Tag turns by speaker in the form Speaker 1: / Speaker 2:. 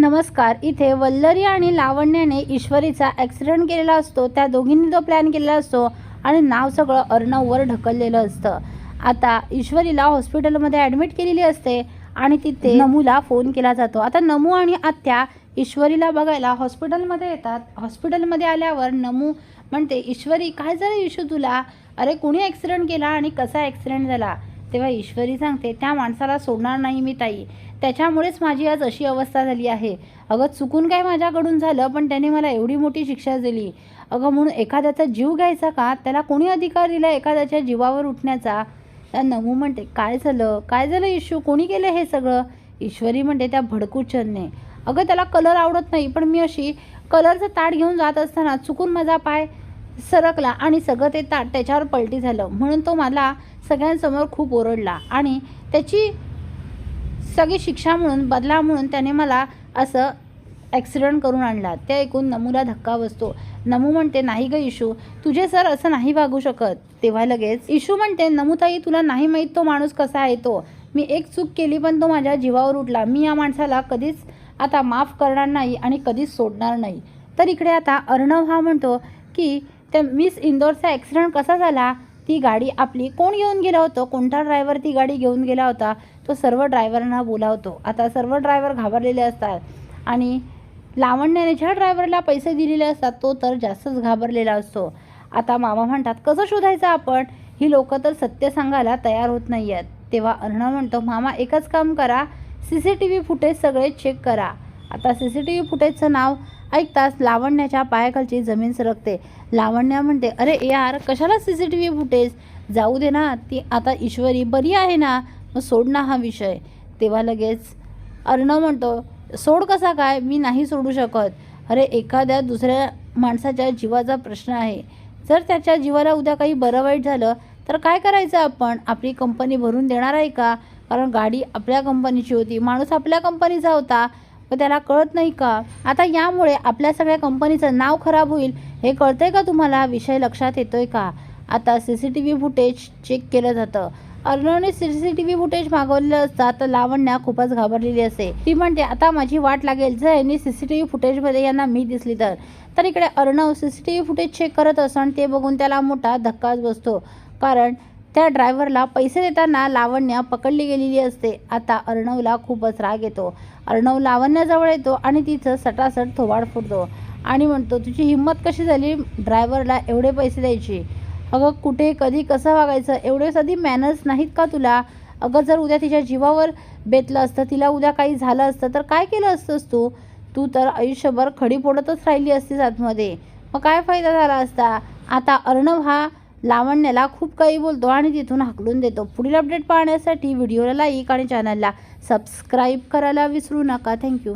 Speaker 1: नमस्कार इथे वल्लरी आणि लावण्याने ईश्वरीचा ॲक्सिडेंट केलेला असतो त्या दोघींनी तो प्लॅन केलेला असतो आणि नाव सगळं अर्णववर ढकललेलं असतं. आता ईश्वरीला हॉस्पिटलमध्ये ॲडमिट केलेली असते आणि तिथे नमूला फोन केला जातो. आता नमू आणि आत्या ईश्वरीला बघायला हॉस्पिटलमध्ये येतात. हॉस्पिटलमध्ये आल्यावर नमू म्हणते ईश्वरी काय झालं इशू तुला? अरे कोणी ॲक्सिडेंट केला आणि कसा ॲक्सिडेंट झाला? तेव्हा ईश्वरी सांगते त्या माणसाला सोडणार नाही मी ताई. त्याच्यामुळेच माझी आज अशी अवस्था झाली आहे. अगं चुकून काय माझ्याकडून झालं पण त्याने मला एवढी मोठी शिक्षा दिली. अगं म्हणून एखाद्याचा जीव घ्यायचा का? त्याला कोणी अधिकार दिला एखाद्याच्या जीवावर उठण्याचा? त्या नमू म्हणते काय झालं? काय झालं इशू कोणी केलं हे सगळं? ईश्वरी म्हणते त्या भडकूचनने अगं त्याला कलर आवडत नाही पण मी अशी कलरचं ताट घेऊन जात असताना चुकून माझा पाय सरकला आणि सगळं ते ताट त्याच्यावर पलटी झालं. म्हणून तो मला सगळ्यांसमोर खूप ओरडला आणि त्याची सगळी शिक्षा म्हणून बदला म्हणून त्याने मला असं ॲक्सिडंट करून आणला. ते ऐकून नमूला धक्का बसतो. नमू म्हणते नाही ग इशू तुझे सर असं नाही वागू शकत. तेव्हा लगेच इशू म्हणते नमूताई तुला नाही माहीत तो माणूस कसा आहे तो. मी एक चूक केली पण तो माझ्या जीवावर उठला. मी या माणसाला कधीच आता माफ करणार नाही आणि कधीच सोडणार नाही. तर इकडे आता अर्णव हा म्हणतो की त्या मिस इंदोरचा ॲक्सिडंट कसा झाला? ती गाडी आपली कोण घेऊन गेला होतो? कोणता ड्रायव्हर ती गाडी घेऊन गेला होता? तो सर्व ड्रायव्हरांना बोलावतो. आता सर्व ड्रायव्हर घाबरलेले असतात. आणि लावण्याने ज्या ड्रायव्हरला पैसे दिलेले असतात तो तर जास्तच घाबरलेला असतो. आता मामा म्हणतात कसं शोधायचं आपण? ही लोक तर सत्य सांगायला तयार होत नाही आहेत तेव्हा अर्णव म्हणतो मामा एकच काम करा. C C T V footage सगळे चेक करा. आता सी सी टी व्ही फुटेजचं नाव ऐकताच लावण्याच्या पायाखालची जमीन सरकते. लावण्या म्हणते अरे यार कशाला C C T V footage? जाऊ दे ना ती आता ईश्वरी बरी आहे ना मग सोड ना हा विषय. तेव्हा लगेच अर्णव म्हणतो सोड कसा काय? मी नाही सोडू शकत. अरे एखाद्या दुसऱ्या माणसाच्या जीवाचा प्रश्न आहे. जर त्याच्या जीवाला उद्या काही बरं वाईट झालं तर काय करायचं आपण? आपली कंपनी भरून देणार आहे का? कारण गाडी आपल्या कंपनीची होती माणूस आपल्या कंपनीचा होता. व त्याला कळत नाही का? आता यामुळे आपल्या सगळ्या कंपनीचं नाव खराब होईल हे कळतंय का तुम्हाला? विषय लक्षात येतोय का? आता C C T V footage check केलं जातं. अर्णवने C C T V footage मागवलेलं असतात तर लावण्या खूपच घाबरलेली असते ती म्हणते आता माझी वाट लागेल. जर यांनी सी सी टी व्ही फुटेजमध्ये यांना मी दिसली तर. तर इकडे Arnav C C T V footage check करत असतो ते बघून त्याला मोठा धक्काच बसतो. कारण त्या ड्रायव्हरला पैसे देताना लावण्या पकडली गेलेली असते. आता अर्णवला खूपच राग येतो. अर्णव लावण्याजवळ येतो आणि तिचं सटासट थोबाड फुटतो आणि म्हणतो तुझी हिंमत कशी झाली ड्रायव्हरला एवढे पैसे द्यायची? अगं कुठे कधी कसं वागायचं? एवढे साधी मॅनर्स नाहीत का तुला? अगं जर उद्या तिच्या जीवावर बेतलं असतं तिला उद्या काही झालं असतं तर काय केलं असतंस तू? तू तर आयुष्यभर खडी फोडतच राहिली असतीस आतमध्ये. मग काय फायदा झाला असता? आता अर्णव हा लावण्याला खूप काही बोलतो आणि तिथून हाकलून देतो. पुढील अपडेट पाहण्यासाठी व्हिडिओला लाईक आणि चॅनलला सबस्क्राईब करायला विसरू नका. थँक्यू